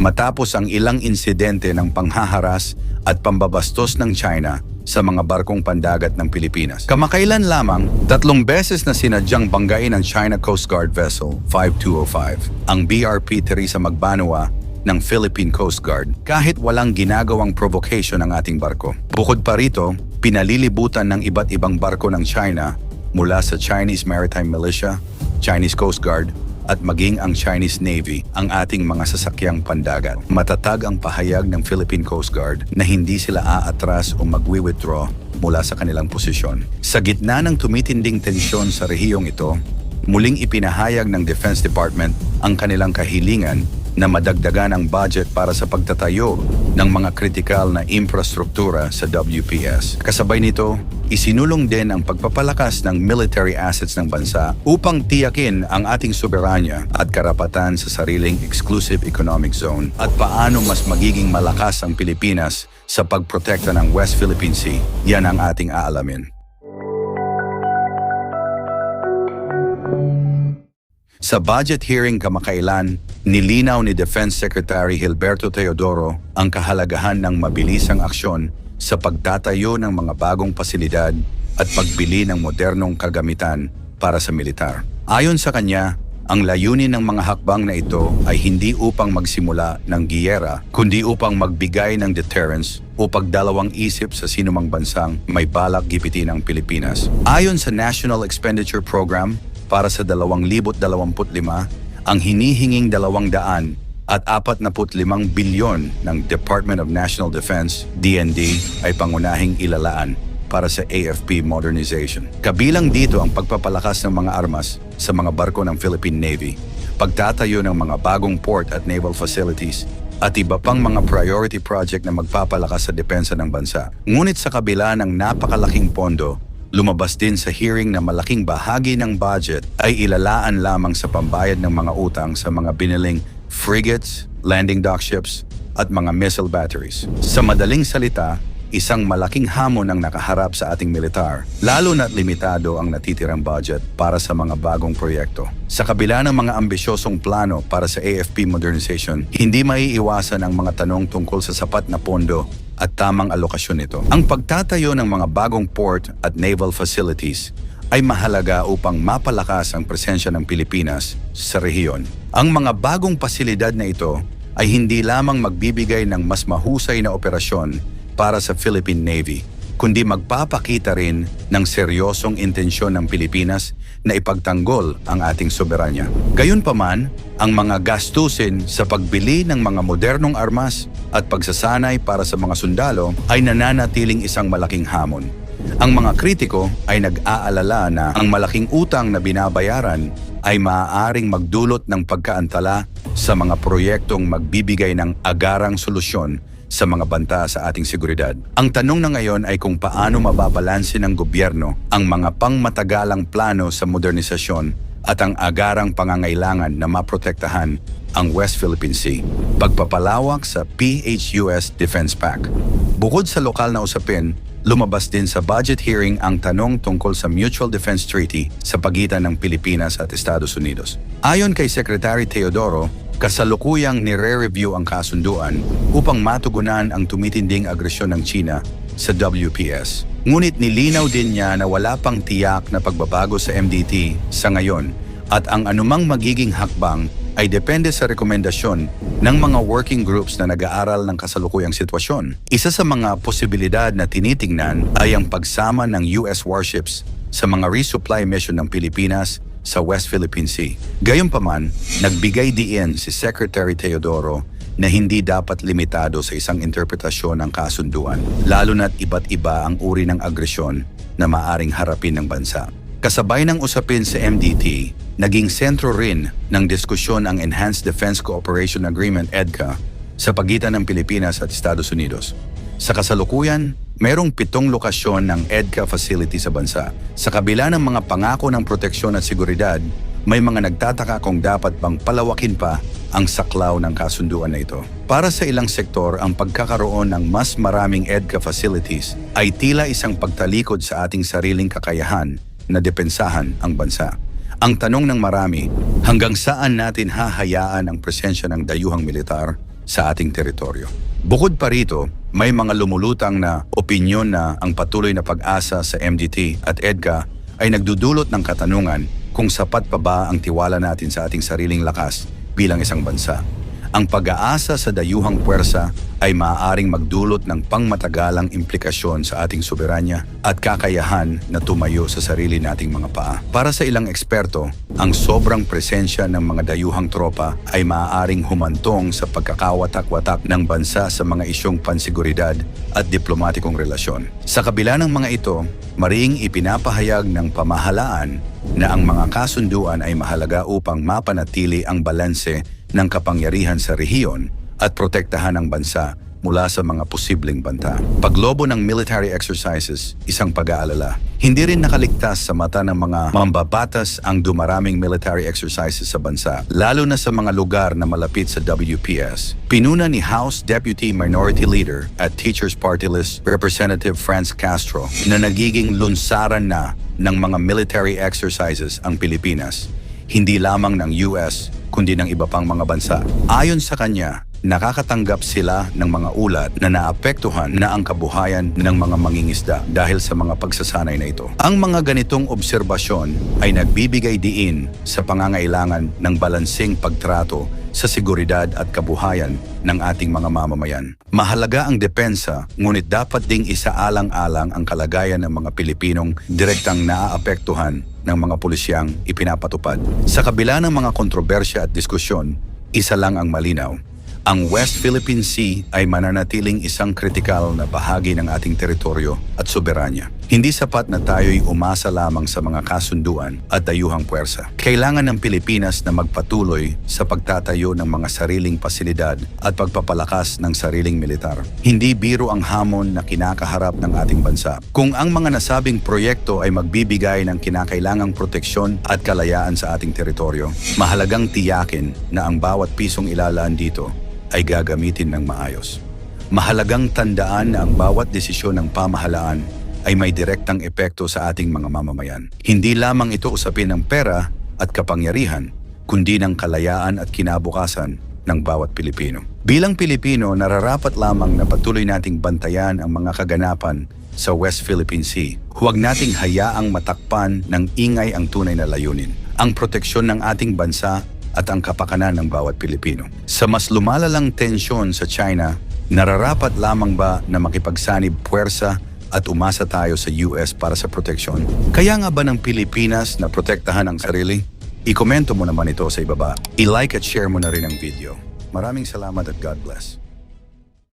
matapos ang ilang insidente ng panghaharas at pambabastos ng China sa mga barkong pandagat ng Pilipinas. Kamakailan lamang, tatlong beses na sinadyang banggain ng China Coast Guard Vessel 5205, ang BRP Teresa Magbanua ng Philippine Coast Guard kahit walang ginagawang provocation ng ating barko. Bukod pa rito, pinalilibutan ng iba't ibang barko ng China mula sa Chinese Maritime Militia, Chinese Coast Guard, at maging ang Chinese Navy ang ating mga sasakyang pandagat. Matatag ang pahayag ng Philippine Coast Guard na hindi sila aatras o magwi-withdraw mula sa kanilang posisyon. Sa gitna ng tumitinding tensyon sa rehiyong ito, muling ipinahayag ng Defense Department ang kanilang kahilingan na madagdagan ang budget para sa pagtatayo ng mga kritikal na infrastruktura sa WPS. Kasabay nito, isinulong din ang pagpapalakas ng military assets ng bansa upang tiyakin ang ating soberanya at karapatan sa sariling exclusive economic zone at paano mas magiging malakas ang Pilipinas sa pagprotekta ng West Philippine Sea. Yan ang ating aalamin. Sa budget hearing kamakailan, nilinaw ni Defense Secretary Hilberto Teodoro ang kahalagahan ng mabilisang aksyon sa pagtatayo ng mga bagong pasilidad at pagbili ng modernong kagamitan para sa militar. Ayon sa kanya, ang layunin ng mga hakbang na ito ay hindi upang magsimula ng giyera, kundi upang magbigay ng deterrence o pagdalawang isip sa sinumang bansang may balak gipitin ang Pilipinas. Ayon sa National Expenditure Program, para sa 2025, ang hinihinging 200 at 45 bilyon ng Department of National Defense, DND, ay pangunahing ilalaan para sa AFP modernization. Kabilang dito ang pagpapalakas ng mga armas sa mga barko ng Philippine Navy, pagtatayo ng mga bagong port at naval facilities, at iba pang mga priority project na magpapalakas sa depensa ng bansa. Ngunit sa kabila ng napakalaking pondo, lumabas din sa hearing na malaking bahagi ng budget ay ilalaan lamang sa pambayad ng mga utang sa mga biniling frigates, landing dock ships, at mga missile batteries. Sa madaling salita, isang malaking hamon ang nakaharap sa ating militar, lalo na't limitado ang natitirang budget para sa mga bagong proyekto. Sa kabila ng mga ambisyosong plano para sa AFP modernization, hindi maiiwasan ang mga tanong tungkol sa sapat na pondo at tamang alokasyon nito. Ang pagtatayo ng mga bagong port at naval facilities ay mahalaga upang mapalakas ang presensya ng Pilipinas sa rehiyon. Ang mga bagong pasilidad na ito ay hindi lamang magbibigay ng mas mahusay na operasyon para sa Philippine Navy, kundi magpapakita rin ng seryosong intensyon ng Pilipinas na ipagtanggol ang ating soberanya. Gayunpaman, ang mga gastusin sa pagbili ng mga modernong armas at pagsasanay para sa mga sundalo ay nananatiling isang malaking hamon. Ang mga kritiko ay nag-aalala na ang malaking utang na binabayaran ay maaaring magdulot ng pagkaantala sa mga proyektong magbibigay ng agarang solusyon sa mga banta sa ating seguridad. Ang tanong na ngayon ay kung paano mababalansin ng gobyerno ang mga pangmatagalang plano sa modernisasyon at ang agarang pangangailangan na maprotektahan ang West Philippine Sea. Pagpapalawak sa PHUS Defense Pact. Bukod sa lokal na usapin, lumabas din sa budget hearing ang tanong tungkol sa Mutual Defense Treaty sa pagitan ng Pilipinas at Estados Unidos. Ayon kay Secretary Teodoro, kasalukuyang nire-review ang kasunduan upang matugunan ang tumitinding agresyon ng China sa WPS. Ngunit nilinaw din niya na wala pang tiyak na pagbabago sa MDT sa ngayon at ang anumang magiging hakbang ay depende sa rekomendasyon ng mga working groups na nag-aaral ng kasalukuyang sitwasyon. Isa sa mga posibilidad na tinitingnan ay ang pagsama ng US warships sa mga resupply mission ng Pilipinas sa West Philippine Sea. Gayunpaman, nagbigay diin si Secretary Teodoro na hindi dapat limitado sa isang interpretasyon ng kasunduan, lalo na't iba't iba ang uri ng agresyon na maaring harapin ng bansa. Kasabay ng usapin sa MDT, naging sentro rin ng diskusyon ang Enhanced Defense Cooperation Agreement EDCA sa pagitan ng Pilipinas at Estados Unidos. Sa kasalukuyan, merong pitong lokasyon ng EDCA facility sa bansa. Sa kabila ng mga pangako ng proteksyon at seguridad, may mga nagtataka kung dapat bang palawakin pa ang saklaw ng kasunduan na ito. Para sa ilang sektor, ang pagkakaroon ng mas maraming EDCA facilities ay tila isang pagtalikod sa ating sariling kakayahan na depensahan ang bansa. Ang tanong ng marami, hanggang saan natin hahayaan ang presensya ng dayuhang militar sa ating teritoryo. Bukod pa rito, may mga lumulutang na opinyon na ang patuloy na pag-asa sa MDT at EDCA ay nagdudulot ng katanungan kung sapat pa ba ang tiwala natin sa ating sariling lakas bilang isang bansa. Ang pag-aasa sa dayuhang puwersa ay maaaring magdulot ng pangmatagalang implikasyon sa ating soberanya at kakayahan na tumayo sa sarili nating mga paa. Para sa ilang eksperto, ang sobrang presensya ng mga dayuhang tropa ay maaaring humantong sa pagkakawatak-watak ng bansa sa mga isyong pansiguridad at diplomatikong relasyon. Sa kabila ng mga ito, mariing ipinapahayag ng pamahalaan na ang mga kasunduan ay mahalaga upang mapanatili ang balanse ng kapangyarihan sa rehiyon at protektahan ang bansa mula sa mga posibleng banta. Paglobo ng military exercises, isang pag-aalala. Hindi rin nakaligtas sa mata ng mga mambabatas ang dumaraming military exercises sa bansa, lalo na sa mga lugar na malapit sa WPS. Pinuna ni House Deputy Minority Leader at Teachers Party List Representative Franz Castro na nagiging lunsaran na ng mga military exercises ang Pilipinas, hindi lamang ng US kundi ng iba pang mga bansa. Ayon sa kanya, nakakatanggap sila ng mga ulat na naapektuhan na ang kabuhayan ng mga mangingisda dahil sa mga pagsasanay na ito. Ang mga ganitong obserbasyon ay nagbibigay diin sa pangangailangan ng balansing pagtrato sa seguridad at kabuhayan ng ating mga mamamayan. Mahalaga ang depensa, ngunit dapat ding isaalang-alang ang kalagayan ng mga Pilipinong direktang naaapektuhan ng mga pulisyang ipinapatupad. Sa kabila ng mga kontrobersya at diskusyon, isa lang ang malinaw. Ang West Philippine Sea ay mananatiling isang kritikal na bahagi ng ating teritoryo at soberanya. Hindi sapat na tayo'y umasa lamang sa mga kasunduan at dayuhang puwersa. Kailangan ng Pilipinas na magpatuloy sa pagtatayo ng mga sariling pasilidad at pagpapalakas ng sariling militar. Hindi biro ang hamon na kinakaharap ng ating bansa. Kung ang mga nasabing proyekto ay magbibigay ng kinakailangang proteksyon at kalayaan sa ating teritoryo, mahalagang tiyakin na ang bawat pisong ilalaan dito ay gagamitin ng maayos. Mahalagang tandaan na ang bawat desisyon ng pamahalaan ay may direktang epekto sa ating mga mamamayan. Hindi lamang ito usapin ng pera at kapangyarihan, kundi ng kalayaan at kinabukasan ng bawat Pilipino. Bilang Pilipino, nararapat lamang na patuloy nating bantayan ang mga kaganapan sa West Philippine Sea. Huwag nating hayaang matakpan ng ingay ang tunay na layunin. Ang proteksyon ng ating bansa at ang kapakanan ng bawat Pilipino. Sa mas lumalalang tensyon sa China, nararapat lamang ba na makipagsanib puwersa at umasa tayo sa US para sa proteksyon? Kaya nga ba ng Pilipinas na protektahan ang sarili? I-komento mo naman ito sa ibaba. I-like at share mo na rin ang video. Maraming salamat at God bless.